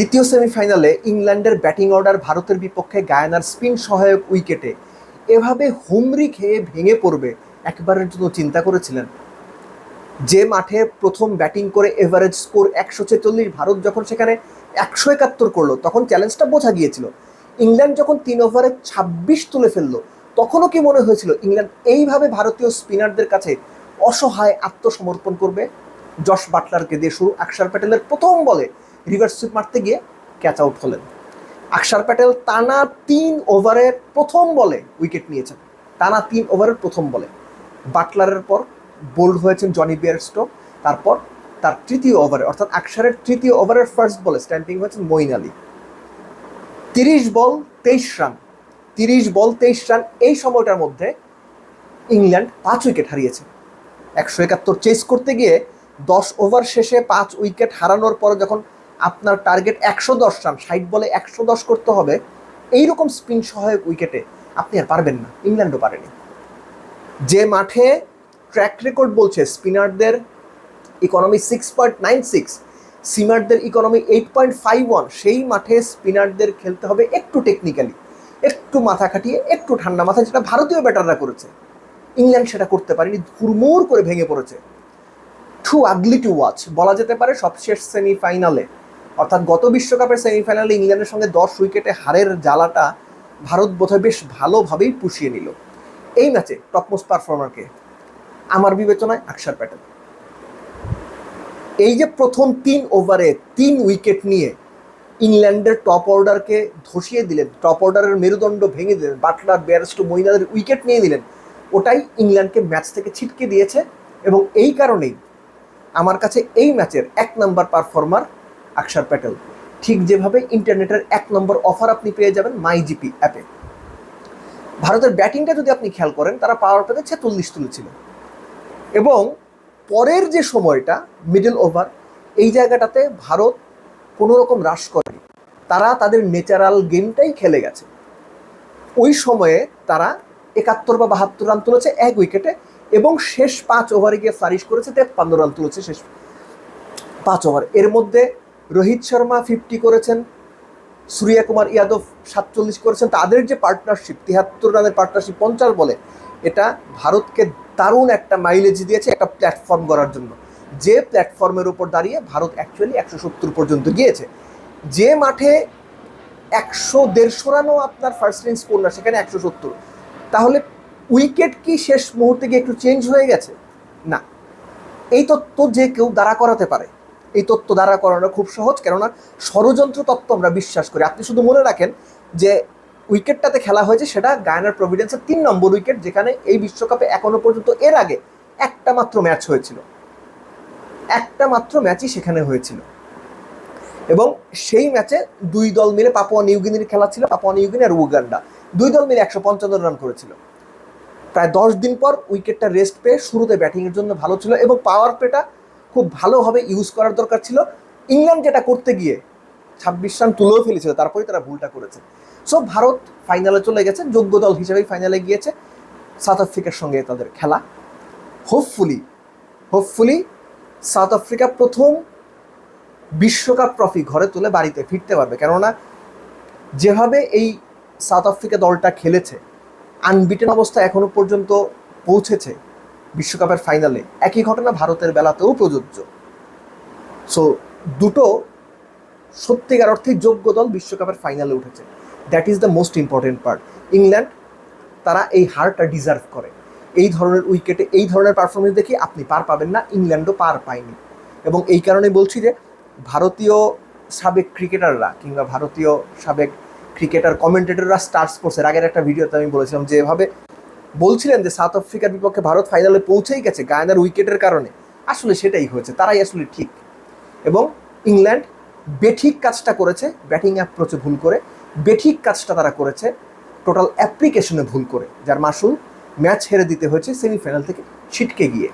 দ্বিতীয় সেমিফাইনালে ইংল্যান্ডের ব্যাটিং অর্ডার ভারতের বিপক্ষে গায়ানার স্পিন সহায়ক উইকেটে। এভাবে হুমরি খেয়ে ভেঙে পড়বে, একবারের জন্য চিন্তা করেছিলেন। যে মাঠে প্রথম ব্যাটিং করে এভারেজ স্কোর একশো ছেচল্লিশ, ভারত যখন সেখানে একশো একাত্তর করল, তখন চ্যালেঞ্জটা বোঝা গিয়েছিল। ইংল্যান্ড যখন তিন ওভারে ছাব্বিশ তুলে ফেলল, তখনও কি মনে হয়েছিল ইংল্যান্ড এইভাবে ভারতীয় স্পিনারদের কাছে অসহায় আত্মসমর্পণ করবে? জশ বাটলারকে দিয়ে শুরু, আকসার প্যাটেলের প্রথম বলে রিভার্স সুইপ মারতে গিয়ে ক্যাচ আউট হলেন। আকসার প্যাটেল টানা তিন ওভারের প্রথম বলে উইকেট নিয়েছেন। টানা তিন ওভারের প্রথম বলে। বাটলারের পর বোল্ড হয়েছেন জনি বিয়ারস্টো। তারপর তার তৃতীয় ওভারে অর্থাৎ আকসারের তৃতীয় ওভারের ফার্স্ট বলে স্ট্যাম্পিং হয়েছেন মঈন আলী। তিরিশ বল, তেইশ রান। তিরিশ বল, তেইশ রান এই সময়টার মধ্যে ইংল্যান্ড পাঁচ উইকেট হারিয়েছে। একশো একাত্তর চেস করতে গিয়ে দশ ওভার শেষে পাঁচ উইকেট হারানোর পরে যখন আপনার টার্গেট একশো দশ রান, ষাট বলে একশো দশ করতে হবে। এইরকম স্পিন সহায়ক উইকেটে আপনি আর পারবেন না, ইংল্যান্ডও পারেনি। যে মাঠে ট্র্যাক রেকর্ড বলছে স্পিনারদের economy six point nine six সিমারদের economy eight point five one সেই মাঠে স্পিনারদের খেলতে হবে একটু টেকনিক্যালি একটু মাথা খাটিয়ে, একটু ঠান্ডা মাথা যেটা ভারতীয় ব্যাটাররা করেছে। ইংল্যান্ড সেটা করতে পারেনি, হুড়মুড় করে ভেঙে পড়েছে। টু আগলি টু ওয়াচ বলা যেতে পারে সবশেষ সেমিফাইনালে অর্থাৎ গত বিশ্বকাপের সেমিফাইনালে ইংল্যান্ডের সঙ্গে দশ উইকেটে হারের জ্বালাটা ভারত বোধহয় বেশ ভালোভাবেই পুষিয়ে নিল। এই ম্যাচে টপমোস্ট পারফর্মারকে আমার বিবেচনায় আকসার প্যাটেল। এই যে প্রথম তিন ওভারে তিন উইকেট নিয়ে ইংল্যান্ডের টপ অর্ডারকে ধসিয়ে দিলেন টপ অর্ডারের মেরুদণ্ড ভেঙে দিলেন, বাটলার, বেয়ারস্টো মহিলাদের উইকেট নিয়ে নিলেন, ওটাই ইংল্যান্ডকে ম্যাচ থেকে ছিটকে দিয়েছে এবং এই কারণেই আমার কাছে এই ম্যাচের এক নম্বর পারফর্মার আকসার প্যাটেল। ঠিক যেভাবে ইন্টারনেটের এক নম্বর অফার আপনি পেয়ে যাবেন মাই জিপি অ্যাপে। ভারতের ব্যাটিংটা যদি আপনি খেয়াল করেন, তারা পাওয়ার পেতে ছেচল্লিশ তুলেছিল। এবং পরের যে সময়টা মিডল ওভার এই জায়গাটাতে ভারত কোনো রকম হ্রাস করেনি। তারা তাদের ন্যাচারাল গেমটাই খেলে গেছে। ওই সময়ে তারা একাত্তর বা বাহাত্তর রান তুলেছে এক উইকেটে এবং শেষ পাঁচ ওভারে গিয়ে ফারিশ করেছে তেপ্পান্ন রান তুলেছে শেষ পাঁচ ওভার এর মধ্যে রোহিত শর্মা ফিফটি করেছেন, সূর্যা কুমার ইয়াদব সাতচল্লিশ করেছেন। তাদের যে পার্টনারশিপ তিয়াত্তর রানের পার্টনারশিপ পঞ্চাশ বলে, এটা ভারতকে দারুণ একটা মাইলেজ দিয়েছে একটা প্ল্যাটফর্ম করার জন্য। যে প্ল্যাটফর্মের উপর দাঁড়িয়ে ভারত অ্যাকচুয়ালি একশো সত্তর পর্যন্ত গিয়েছে। যে মাঠে একশো দেড়শো রানও আপনার ফার্স্ট ইনিংস স্কোর না, সেখানে একশো সত্তর। তাহলে উইকেট কি শেষ মুহূর্তে গিয়ে একটু চেঞ্জ হয়ে গেছে? না। এই তত্ত্ব যে কেউ দাঁড়া করাতে পারে। এই তত্ত্ব দ্বারা করানো খুব সহজ, কেননা ষড়যন্ত্র তত্ত্ব আমরা বিশ্বাস করি। আপনি শুধু মনে রাখেন যে উইকেটটাতে খেলা হয়েছে, সেটা গায়নার প্রভিডেন্সের তিন নম্বর উইকেট, যেখানে এই বিশ্বকাপে এখনও পর্যন্ত এর আগে একটা মাত্র ম্যাচ হয়েছিল। একটা মাত্র ম্যাচই সেখানে হয়েছিল। এবং সেই ম্যাচে দুই দল মিলে পাপুয়া নিউগিনির খেলা ছিল, পাপুয়া নিউগিনি আর উগান্ডা। দুই দল মিলে একশো পঞ্চান্ন রান করেছিল। প্রায় দশ দিন পর উইকেটটা রেস্ট পেয়ে শুরুতে ব্যাটিংয়ের জন্য ভালো ছিল এবং পাওয়ার প্লেটা খুব ভালোভাবে ইউজ করার দরকার ছিল। ইংল্যান্ড যেটা করতে গিয়ে ছাব্বিশ রান তুলেও ফেলেছিল তারপরে তারা ভুলটা করেছে। সো ভারত ফাইনালে চলে গেছে, যোগ্য দল হিসেবেই ফাইনালে গিয়েছে। সাউথ আফ্রিকার সঙ্গে তাদের খেলা। হোপফুলি হোপফুলি সাউথ আফ্রিকা প্রথম বিশ্বকাপ ট্রফি ঘরে তুলে বাড়িতে ফিরতে পারবে। কেননা যেভাবে এই সাউথ আফ্রিকা দলটা খেলেছে আনবিটেন অবস্থা এখনও পর্যন্ত পৌঁছেছে। বিশ্বকাপের ফাইনালে একই ঘটনা ভারতের বেলাতেও প্রযোজ্য। সো দুটো সত্যিকার অর্থে যোগ্য দল বিশ্বকাপের ফাইনালে উঠেছে। That is the most important part England, তারা এই হারটা ডিজার্ভ করে। এই ধরনের উইকেটে, এই ধরনের পারফরমেন্স দেখে আপনি পার পাবেন না, ইংল্যান্ডও পার পায়নি। এবং এই কারণে বলছি যে, ভারতীয় সাবেক ক্রিকেটাররা কিংবা ভারতীয় সাবেক ক্রিকেটার কমেন্টেটররা স্টার স্পোর্টসের আগের একটা ভিডিওতে আমি বলেছিলাম যে, এভাবে বলছিলেন যে সাউথ আফ্রিকার বিপক্ষে ভারত ফাইনালে পৌঁছেই গেছে গায়নার উইকেটের কারণে। আসলে সেটাই হয়েছে, তারাই আসলে ঠিক। এবং ইংল্যান্ড বেঠিক কাজটা করেছে ব্যাটিং অ্যাপ্রোচে ভুল করে, বেঠিক কাজটা তারা করেছে টোটাল অ্যাপ্লিকেশনে ভুল করে, যার মাসুল ম্যাচ হেরে দিতে হয়েছে সেমিফাইনাল থেকে ছিটকে গিয়ে।